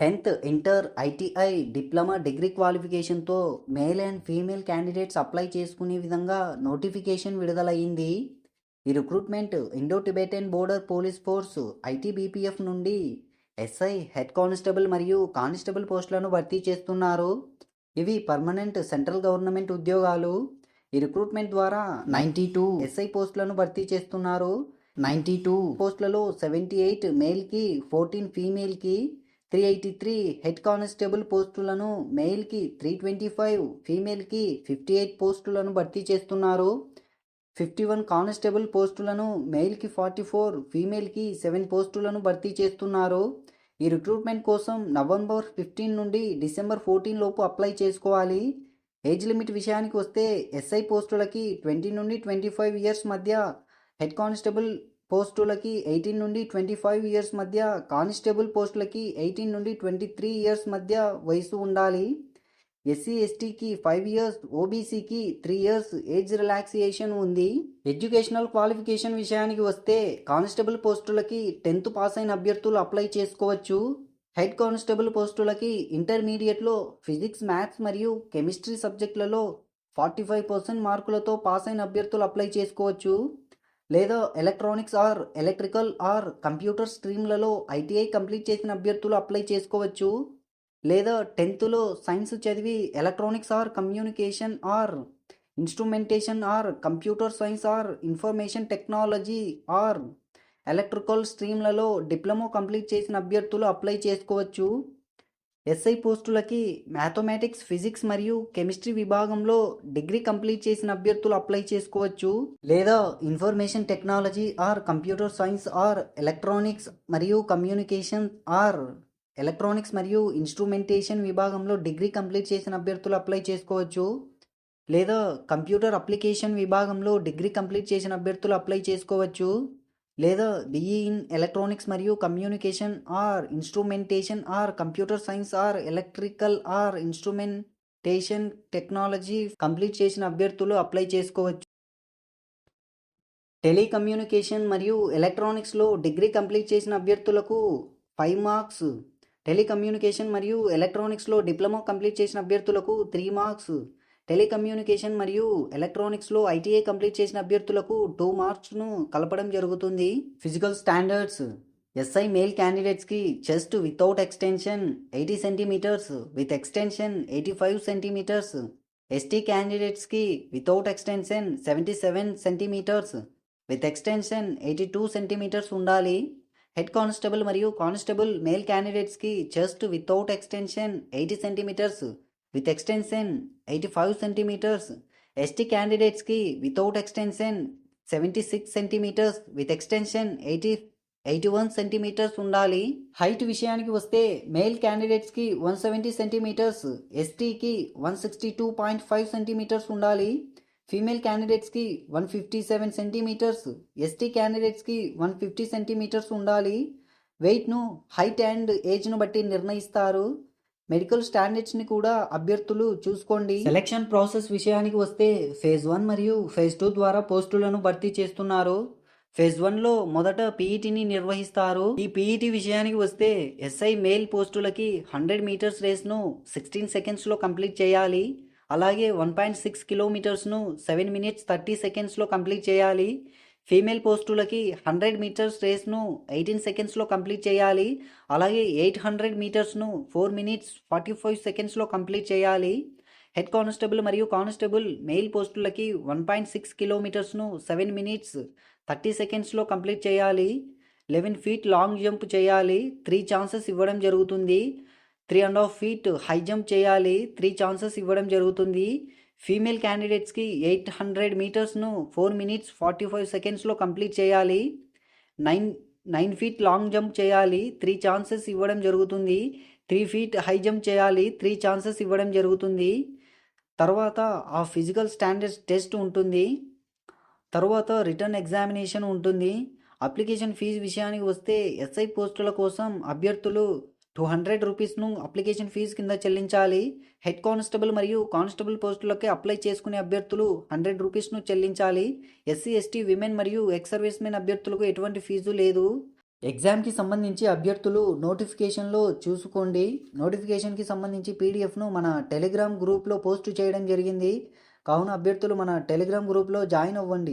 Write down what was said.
Tenth inter ITI diploma degree క్వాలిఫికేషన్తో male and female candidates apply చేసుకునే విధంగా notification విడుదలయ్యింది. ఈ recruitment Indo Tibetan border police force ITBPF నుండి SI head constable మరియు constable పోస్టులను భర్తీ చేస్తున్నారు. ఇవి పర్మనెంట్ సెంట్రల్ గవర్నమెంట్ ఉద్యోగాలు. ఈ రిక్రూట్మెంట్ ద్వారా నైంటీ టూ ఎస్ఐ పోస్టులను భర్తీ చేస్తున్నారు. నైంటీ టూ పోస్టులలో సెవెంటీ ఎయిట్ మేల్కి fourteen ఫీమేల్కి three eighty three head constable పోస్టులను మెయిల్కి త్రీ ట్వంటీ ఫైవ్ ఫీమేల్కి ఫిఫ్టీ ఎయిట్ పోస్టులను భర్తీ చేస్తున్నారు. ఫిఫ్టీ వన్ కానిస్టేబుల్ పోస్టులను మెయిల్కి ఫార్టీ ఫోర్ ఫీమేల్కి సెవెన్ పోస్టులను భర్తీ చేస్తున్నారు. ఈ రిక్రూట్మెంట్ కోసం నవంబర్ ఫిఫ్టీన్ నుండి డిసెంబర్ ఫోర్టీన్ లోపు అప్లై చేసుకోవాలి. ఏజ్ లిమిట్ విషయానికి వస్తే ఎస్ఐ పోస్టులకి ట్వంటీ నుండి ట్వంటీ ఫైవ్ ఇయర్స్ మధ్య హెడ్ కానిస్టేబుల్ పోస్టులకి ఎయిటీన్ నుండి ట్వంటీ ఫైవ్ ఇయర్స్ మధ్య కానిస్టేబుల్ పోస్టులకి ఎయిటీన్ నుండి ట్వంటీ త్రీ ఇయర్స్ మధ్య వయసు ఉండాలి. ఎస్సీ ఎస్టీకి ఫైవ్ ఇయర్స్ ఓబీసీకి త్రీ ఇయర్స్ ఏజ్ రిలాక్సియేషన్ ఉంది. ఎడ్యుకేషనల్ క్వాలిఫికేషన్ విషయానికి వస్తే కానిస్టేబుల్ పోస్టులకి టెన్త్ పాస్ అయిన అభ్యర్థులు అప్లై చేసుకోవచ్చు. హెడ్ కానిస్టేబుల్ పోస్టులకి ఇంటర్మీడియట్లో ఫిజిక్స్ మ్యాథ్స్ మరియు కెమిస్ట్రీ సబ్జెక్టులలో ఫార్టీ ఫైవ్ పర్సెంట్ మార్కులతో పాస్ అయిన అభ్యర్థులు అప్లై చేసుకోవచ్చు. లేదా electronics or electrical or computer స్ట్రీమ్లలో ITI complete చేసిన అభ్యర్థులు అప్లై చేసుకోవచ్చు. లేదా టెన్త్లో సైన్స్ చదివి electronics or communication or instrumentation or computer science or information technology or electrical స్ట్రీమ్లలో diploma complete చేసిన అభ్యర్థులు అప్లై చేసుకోవచ్చు. ఎస్ఐ పోస్టులకి మ్యాథమెటిక్స్ ఫిజిక్స్ మరియు కెమిస్ట్రీ విభాగంలో డిగ్రీ కంప్లీట్ చేసిన అభ్యర్థులు అప్లై చేసుకోవచ్చు. లేదా information technology or computer science or electronics మరియు కమ్యూనికేషన్ ఆర్ ఎలక్ట్రానిక్స్ మరియు ఇన్స్ట్రుమెంటేషన్ విభాగంలో డిగ్రీ కంప్లీట్ చేసిన అభ్యర్థులు అప్లై చేసుకోవచ్చు. లేదా కంప్యూటర్ అప్లికేషన్ విభాగంలో డిగ్రీ కంప్లీట్ చేసిన అభ్యర్థులు అప్లై చేసుకోవచ్చు. లేదా బిఈ ఇన్ ఎలక్ట్రానిక్స్ మరియు communication or instrumentation or computer science or electrical or instrumentation technology complete చేసిన అభ్యర్థులు అప్లై చేసుకోవచ్చు. టెలికమ్యూనికేషన్ మరియు ఎలక్ట్రానిక్స్లో డిగ్రీ కంప్లీట్ చేసిన అభ్యర్థులకు ఫైవ్ మార్క్స్ టెలికమ్యూనికేషన్ మరియు ఎలక్ట్రానిక్స్లో డిప్లొమా కంప్లీట్ చేసిన అభ్యర్థులకు త్రీ మార్క్స్ టెలికమ్యూనికేషన్ మరియు ఎలక్ట్రానిక్స్లో ఐటీఐ కంప్లీట్ చేసిన అభ్యర్థులకు టూ మార్క్స్ను కలపడం జరుగుతుంది. ఫిజికల్ స్టాండర్డ్స్ ఎస్ఐ మేల్ క్యాండిడేట్స్కి chest without extension eighty centimetres with extension eighty five centimetres ST క్యాండిడేట్స్కి without extension seventy seven centimetres with extension eighty two centimetres ఉండాలి. Head constable మరియు కానిస్టేబుల్ మేల్ క్యాండిడేట్స్కి chest without extension eighty centimetres with extension eighty five centimetres. ST క్యాండిడేట్స్కి without extension seventy six centimetres with extension eighty eighty one centimetres ఉండాలి. Height విషయానికి వస్తే male క్యాండిడేట్స్కి one seventy centimetres ఎస్టీకి one sixty two point five centimetres ఉండాలి. Female క్యాండిడేట్స్కి one fifty seven centimetres ST క్యాండిడేట్స్కి one fifty centimetres ఉండాలి. వెయిట్ను హైట్ అండ్ ఏజ్ను బట్టి నిర్ణయిస్తారు. మెడికల్ స్టాండర్డ్స్ని కూడా అభ్యర్థులు చూసుకోండి. సెలక్షన్ ప్రాసెస్ విషయానికి వస్తే ఫేజ్ వన్ మరియు ఫేజ్ టూ ద్వారా పోస్టులను భర్తీ చేస్తున్నారు. ఫేజ్ వన్లో మొదట పీఈటీని నిర్వహిస్తారు. ఈ పీఈటీ విషయానికి వస్తే ఎస్ఐ మెయిల్ పోస్టులకి హండ్రెడ్ మీటర్స్ రేస్ను సిక్స్టీన్ సెకండ్స్లో కంప్లీట్ చేయాలి. అలాగే వన్ పాయింట్ సిక్స్ కిలోమీటర్స్ను సెవెన్ మినిట్స్ థర్టీ సెకండ్స్లో కంప్లీట్ చేయాలి. ఫీమేల్ పోస్టులకి హండ్రెడ్ మీటర్స్ రేస్ను ఎయిటీన్ సెకండ్స్లో కంప్లీట్ చేయాలి. అలాగే ఎయిట్ హండ్రెడ్ మీటర్స్ను ఫోర్ మినిట్స్ ఫార్టీ ఫైవ్ సెకండ్స్లో కంప్లీట్ చేయాలి. హెడ్ కానిస్టేబుల్ మరియు కానిస్టేబుల్ మెయిల్ పోస్టులకి వన్ పాయింట్ సిక్స్ కిలోమీటర్స్ను సెవెన్ మినిట్స్ థర్టీ సెకండ్స్లో కంప్లీట్ చేయాలి. లెవెన్ ఫీట్ లాంగ్ జంప్ చేయాలి. త్రీ ఛాన్సెస్ ఇవ్వడం జరుగుతుంది. Three and half feet high jump చేయాలి. త్రీ ఛాన్సెస్ ఇవ్వడం జరుగుతుంది. ఫీమేల్ క్యాండిడేట్స్కి ఎయిట్ హండ్రెడ్ మీటర్స్ను ఫోర్ మినిట్స్ ఫార్టీ ఫైవ్ సెకండ్స్లో కంప్లీట్ చేయాలి. Nine nine feet long jump చేయాలి. త్రీ ఛాన్సెస్ ఇవ్వడం జరుగుతుంది. త్రీ ఫీట్ హై జంప్ చేయాలి. త్రీ ఛాన్సెస్ ఇవ్వడం జరుగుతుంది. తర్వాత ఆ ఫిజికల్ స్టాండర్డ్స్ టెస్ట్ ఉంటుంది. తర్వాత రిటర్న్ ఎగ్జామినేషన్ ఉంటుంది. అప్లికేషన్ ఫీజు విషయానికి వస్తే ఎస్ఐ పోస్టుల కోసం అభ్యర్థులు టూ హండ్రెడ్ రూపీస్ను అప్లికేషన్ ఫీజు కింద చెల్లించాలి. హెడ్ కానిస్టేబుల్ మరియు కానిస్టేబుల్ పోస్టులకి అప్లై చేసుకునే అభ్యర్థులు హండ్రెడ్ రూపీస్ను చెల్లించాలి. ఎస్సీ ఎస్టీ విమెన్ మరియు ఎక్స్ సర్వీస్ మెన్ అభ్యర్థులకు ఎటువంటి ఫీజు లేదు. ఎగ్జామ్కి సంబంధించి అభ్యర్థులు నోటిఫికేషన్లో చూసుకోండి. నోటిఫికేషన్కి సంబంధించి పీడిఎఫ్ను మన టెలిగ్రామ్ గ్రూప్లో పోస్ట్ చేయడం జరిగింది. కావున అభ్యర్థులు మన టెలిగ్రామ్ గ్రూప్లో జాయిన్ అవ్వండి.